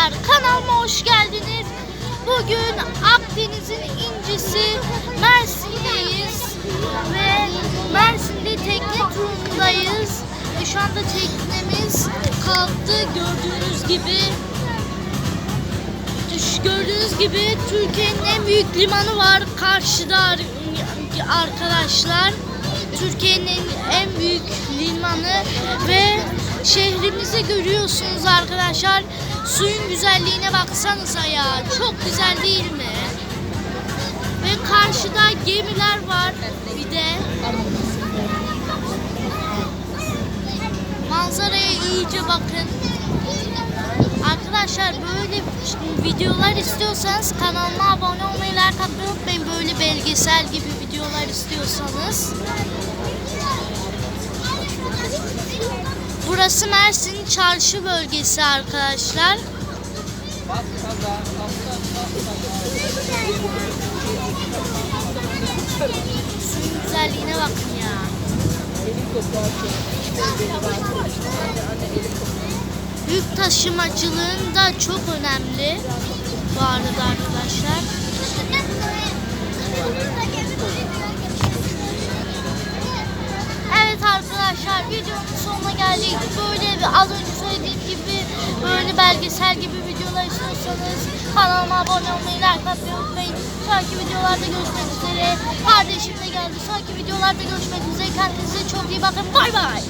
arkadaşlar kanalıma hoş geldiniz. Bugün Akdeniz'in incisi Mersin'deyiz ve Mersin'de tekne turundayız. E, Şu anda teknemiz kalktı gördüğünüz gibi. Gördüğünüz gibi Türkiye'nin en büyük limanı var karşıda ar- arkadaşlar. Türkiye'nin en- en büyük limanı ve şehrimizi görüyorsunuz arkadaşlar. Suyun güzelliğine baksanıza ya. Çok güzel değil mi? Ve karşıda gemiler var bir de. Manzaraya iyice bakın. Arkadaşlar böyle videolar istiyorsanız kanalıma abone olmayı, like unutmayın. Böyle belgesel gibi videolar istiyorsanız. Burası Mersin çarşı bölgesi arkadaşlar. Suyun güzelliğine bakın ya. Yük taşımacılığın da çok önemli bu arada arkadaşlar. Geldik. Böyle az önce söylediğim gibi böyle belgesel gibi videolar istiyorsanız kanalıma abone olmayı, like atmayı unutmayın. Sonraki videolarda görüşmek üzere. Kardeşim de geldi. Sonraki videolarda görüşmek üzere. Kendinize çok iyi bakın. Bay bay.